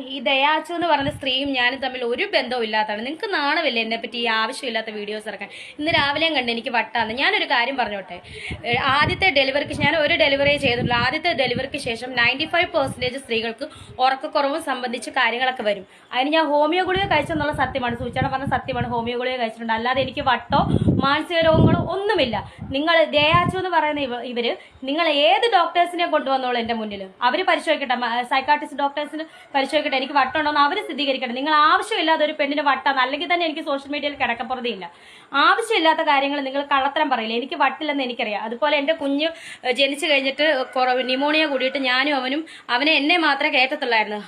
ഈ ദയാച്ചു എന്ന് പറഞ്ഞ സ്ത്രീയും ഞാനും തമ്മിൽ ഒരു ബന്ധവും ഇല്ലാത്തതാണ് നിങ്ങൾക്ക് നാണമില്ല എന്നെ പറ്റി ഈ ആവശ്യമില്ലാത്ത വീഡിയോസ് ഇറക്കാൻ? ഇന്ന് രാവിലെയും കണ്ട് എനിക്ക് വട്ടാന്ന്. ഞാനൊരു കാര്യം പറഞ്ഞോട്ടെ. ആദ്യത്തെ ഡെലിവറിക്ക് ഞാൻ ഒരു ഡെലിവറി ചെയ്തിട്ടുള്ളൂ ആദ്യത്തെ ഡെലിവറിക്ക് ശേഷം നയന്റി ഫൈവ് പെർസെന്റേജ് സ്ത്രീകൾക്ക് ഉറക്കക്കുറവും സംബന്ധിച്ച് കാര്യങ്ങളൊക്കെ വരും. അതിന് ഞാൻ ഹോമിയോ ഗുളിക കഴിച്ചെന്നുള്ള സത്യമാണ്. സൂചന പറഞ്ഞ സത്യമാണ്. ഹോമിയോ ഗുളിക കഴിച്ചിട്ടുണ്ട്. അല്ലാതെ എനിക്ക് വട്ടോ മാനസിക രോഗങ്ങളോ ഒന്നുമില്ല. നിങ്ങൾ ദയാച്ചു എന്ന് പറയുന്ന ഇവ ഇവർ നിങ്ങൾ ഏത് ഡോക്ടേഴ്സിനെ കൊണ്ടുവന്നോളൂ എന്റെ മുന്നിൽ അവർ പരിശോധിക്കട്ടെ. സൈക്കാട്രിസ്റ്റ് ഡോക്ടേഴ്സിന് പരിശോധിക്കട്ടെ. എനിക്ക് വട്ടമുണ്ടോ എന്ന് അവർ സ്ഥിരീകരിക്കട്ടെ. നിങ്ങൾ ആവശ്യമില്ലാതെ ഒരു പെണ്ണിന് വട്ടാന്ന് അല്ലെങ്കിൽ തന്നെ എനിക്ക് സോഷ്യൽ മീഡിയയിൽ കിടക്കപ്പുറതിയില്ല. ആവശ്യമില്ലാത്ത കാര്യങ്ങൾ നിങ്ങൾ കള്ളത്തരം പറയില്ല? എനിക്ക് വട്ടില്ലെന്ന് എനിക്കറിയാം. അതുപോലെ എന്റെ കുഞ്ഞ് ജനിച്ചു കഴിഞ്ഞിട്ട് ന്യൂമോണിയ കൂടിയിട്ട് ഞാനും അവനും അവനെ എന്നെ മാത്രമേ കയറ്റത്തുള്ളായിരുന്നു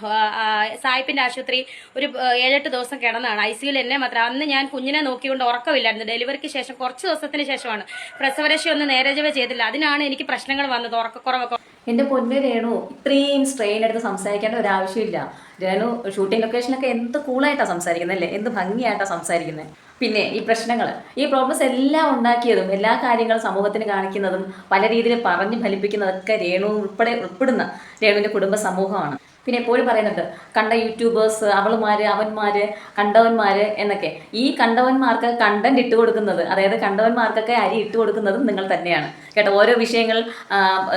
സായിപ്പിന്റെ ആശുപത്രി ഒരു ഏഴെട്ട് ദിവസം കിടന്നാണ് ഐ സിയിൽ എന്നെ മാത്രം. അന്ന് ഞാൻ കുഞ്ഞിനെ നോക്കിക്കൊണ്ട് ഉറക്കമില്ലായിരുന്നു. ഡെലിവറിക്ക് ശേഷം കുറച്ച് ദിവസത്തിന് ശേഷമാണ്. പ്രസവരക്ഷ ഒന്ന് നേരജവ ചെയ്തില്ല. അതിനാണ് എനിക്ക് പ്രശ്നങ്ങൾ വന്നത് ഉറക്കക്കുറവൊക്കെ എന്റെ പൊന്നു രേണു ഇത്രയും സ്ട്രെയിൻ എടുത്ത് സംസാരിക്കേണ്ട ഒരു ആവശ്യമില്ല രേണു ഷൂട്ടിംഗ് ലൊക്കേഷനൊക്കെ എന്ത് കൂളായിട്ടാണ് സംസാരിക്കുന്നത് അല്ലേ? എന്ത് ഭംഗിയായിട്ടാണ് സംസാരിക്കുന്നത് പിന്നെ ഈ പ്രശ്നങ്ങൾ ഈ പ്രോബ്ലംസ് എല്ലാം ഉണ്ടാക്കിയതും എല്ലാ കാര്യങ്ങളും സമൂഹത്തിന് കാണിക്കുന്നതും പല രീതിയിൽ പറഞ്ഞ് ഫലിപ്പിക്കുന്നതൊക്കെ രേണു ഉൾപ്പെടെ ഉൾപ്പെടുന്ന രേണുവിന്റെ കുടുംബ സമൂഹമാണ് പിന്നെ എപ്പോഴും പറയുന്നുണ്ട് കണ്ട യൂട്യൂബേഴ്സ് അവളുമാര് അവന്മാര് കണ്ടവന്മാര് എന്നൊക്കെ. ഈ കണ്ടവന്മാർക്ക് കണ്ടന്റ് ഇട്ട് കൊടുക്കുന്നത് അതായത് കണ്ടവന്മാർക്കൊക്കെ അരി ഇട്ട് കൊടുക്കുന്നതും നിങ്ങൾ തന്നെയാണ്. കേട്ടോ ഓരോ വിഷയങ്ങൾ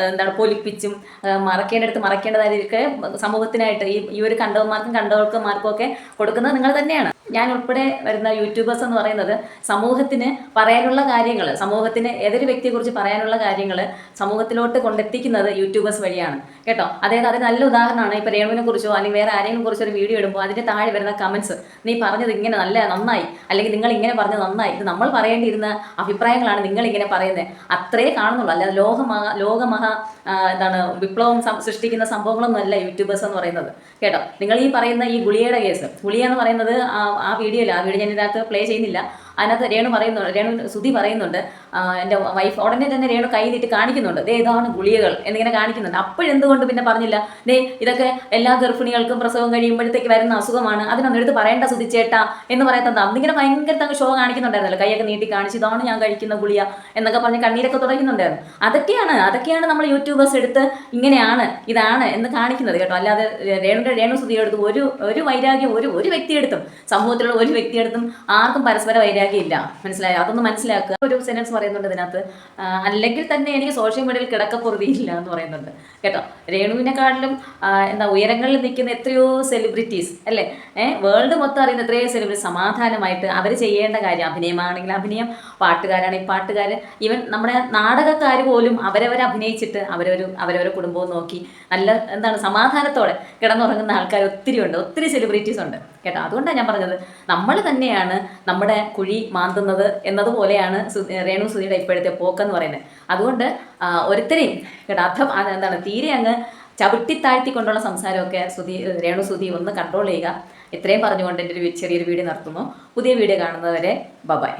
എന്താണ് പൊലിപ്പിച്ചും മറക്കേണ്ടടുത്ത് മറക്കേണ്ടതായിരിക്കും സമൂഹത്തിനായിട്ട് ഈ ഈ ഒരു കണ്ടവന്മാർക്കും കണ്ടവർക്കുമാർക്കും ഒക്കെ കൊടുക്കുന്നത് നിങ്ങൾ തന്നെയാണ്. ഞാൻ ഉൾപ്പെടെ വരുന്ന യൂട്യൂബേഴ്സ് എന്ന് പറയുന്നത് സമൂഹത്തിന് പറയാനുള്ള കാര്യങ്ങൾ സമൂഹത്തിന് ഏതൊരു വ്യക്തിയെക്കുറിച്ച് പറയാനുള്ള കാര്യങ്ങൾ സമൂഹത്തിലോട്ട് കൊണ്ടെത്തിക്കുന്നത് യൂട്യൂബേഴ്സ് വഴിയാണ്. കേട്ടോ അതായത് അത് നല്ല ഉദാഹരണമാണ് ഇപ്പോൾ രേണുവിനെ കുറിച്ചോ അല്ലെങ്കിൽ വേറെ ആരെങ്കിലും കുറിച്ചോ ഒരു വീഡിയോ ഇടുമ്പോൾ അതിന്റെ താഴെ വരുന്ന കമൻസ് നീ പറഞ്ഞത് ഇങ്ങനെ നല്ല നന്നായി അല്ലെങ്കിൽ നിങ്ങൾ ഇങ്ങനെ പറഞ്ഞത് നന്നായി ഇത് നമ്മൾ പറയേണ്ടിയിരുന്ന അഭിപ്രായങ്ങളാണ് നിങ്ങൾ ഇങ്ങനെ പറയുന്നത് അത്രേ കാണുന്നുള്ളൂ. അല്ലാതെ ലോകമഹ ലോകമഹ എന്താണ് വിപ്ലവം സൃഷ്ടിക്കുന്ന സംഭവങ്ങളൊന്നും അല്ല യൂട്യൂബേഴ്സ് എന്ന് പറയുന്നത്. കേട്ടോ? നിങ്ങൾ ഈ പറയുന്ന ഈ ഗുളിയുടെ കേസ് ഗുളിയ എന്ന് പറയുന്നത് ആ വീഡിയോയിൽ ആ വീഡിയോ ഞാൻ ഇതിനകത്ത് പ്ലേ ചെയ്യുന്നില്ല. അതിനകത്ത് രേണു പറയുന്നുണ്ട് രേണു സുധി പറയുന്നുണ്ട് എന്റെ വൈഫ് ഉടനെ തന്നെ രേണു കൈ കാണിക്കുന്നുണ്ട്. ദേ ഇതാണ് ഗുളികകൾ എന്നിങ്ങനെ കാണിക്കുന്നുണ്ട്. അപ്പോഴെന്തുകൊണ്ട് പിന്നെ പറഞ്ഞില്ല? ദേ ഇതൊക്കെ എല്ലാ ഗർഭിണികൾക്കും പ്രസവം കഴിയുമ്പോഴത്തേക്ക് വരുന്ന അസുഖമാണ്. അതിനൊന്നും എടുത്ത് പറയേണ്ട സുധിച്ചേട്ടാ എന്ന് പറയുന്നത് അന്നിങ്ങനെ ഭയങ്കര തങ്ങ് ഷോ കാണിക്കുന്നുണ്ടായിരുന്നല്ലോ. കൈയൊക്കെ നീട്ടി കാണിച്ച് ഇതാണ് ഞാൻ കഴിക്കുന്ന ഗുളിയ എന്നൊക്കെ പറഞ്ഞ് കണ്ണീരൊക്കെ തുടങ്ങുന്നുണ്ടായിരുന്നു അതൊക്കെയാണ് അതൊക്കെയാണ് നമ്മൾ യൂട്യൂബേഴ്സ് എടുത്ത് ഇങ്ങനെയാണ് ഇതാണ് എന്ന് കാണിക്കുന്നത് കേട്ടോ. അല്ലാതെ രേണുടെ രേണു സുധിയെടുത്ത് ഒരു ഒരു വൈരാഗ്യം ഒരു ഒരു വ്യക്തിയെടുത്തും സമൂഹത്തിലുള്ള ഒരു വ്യക്തിയെടുത്തും ആർക്കും പരസ്പര വൈരാഗ്യം ഇല്ല മനസ്സിലായോ? അതൊന്ന് മനസ്സിലാക്കുക. ഒരു സെന്റൻസ് പറയുന്നുണ്ട് ഇതിനകത്ത്. അല്ലെങ്കിൽ തന്നെ എനിക്ക് സോഷ്യൽ മീഡിയയിൽ കിടക്കപ്പുറതിയില്ല എന്ന് പറയുന്നുണ്ട്. കേട്ടോ? രേണുവിനെക്കാട്ടിലും എന്താ ഉയരങ്ങളിൽ നിൽക്കുന്ന എത്രയോ സെലിബ്രിറ്റീസ് അല്ലേ? വേൾഡ് മൊത്തം അറിയുന്ന എത്രയോ സെലിബ്രിറ്റി സമാധാനമായിട്ട് അവർ ചെയ്യേണ്ട കാര്യം അഭിനയമാണെങ്കിൽ അഭിനയം പാട്ടുകാരാണെങ്കിൽ പാട്ടുകാർ ഈവൻ നമ്മുടെ നാടകക്കാർ പോലും അവരവരെ അഭിനയിച്ചിട്ട് അവരൊരു അവരവരെ കുടുംബവും നോക്കി നല്ല എന്താണ് സമാധാനത്തോടെ കിടന്നുറങ്ങുന്ന ആൾക്കാർ ഒത്തിരി ഉണ്ട്. ഒത്തിരി സെലിബ്രിറ്റീസ് ഉണ്ട്. കേട്ടോ? അതുകൊണ്ടാണ് ഞാൻ പറഞ്ഞത്. നമ്മൾ തന്നെയാണ് നമ്മുടെ കുഴി മാന്തുന്നത് എന്നതുപോലെയാണ് രേണു സുധിയുടെ ഇപ്പോഴത്തെ പോക്കെന്ന് പറയുന്നത്. അതുകൊണ്ട് ഒരുത്തരെയും കേട്ടോ അർത്ഥം എന്താണ് തീരെ അങ്ങ് ചവിട്ടിത്താഴ്ത്തിക്കൊണ്ടുള്ള സംസാരമൊക്കെ സുധി രേണു സുധി ഒന്ന് കൺട്രോൾ ചെയ്യുക. ഇത്രയും പറഞ്ഞുകൊണ്ട് എന്റെ ഒരു ചെറിയൊരു വീഡിയോ നടത്തുന്നു പുതിയ വീഡിയോ കാണുന്നവരെ ബബായ്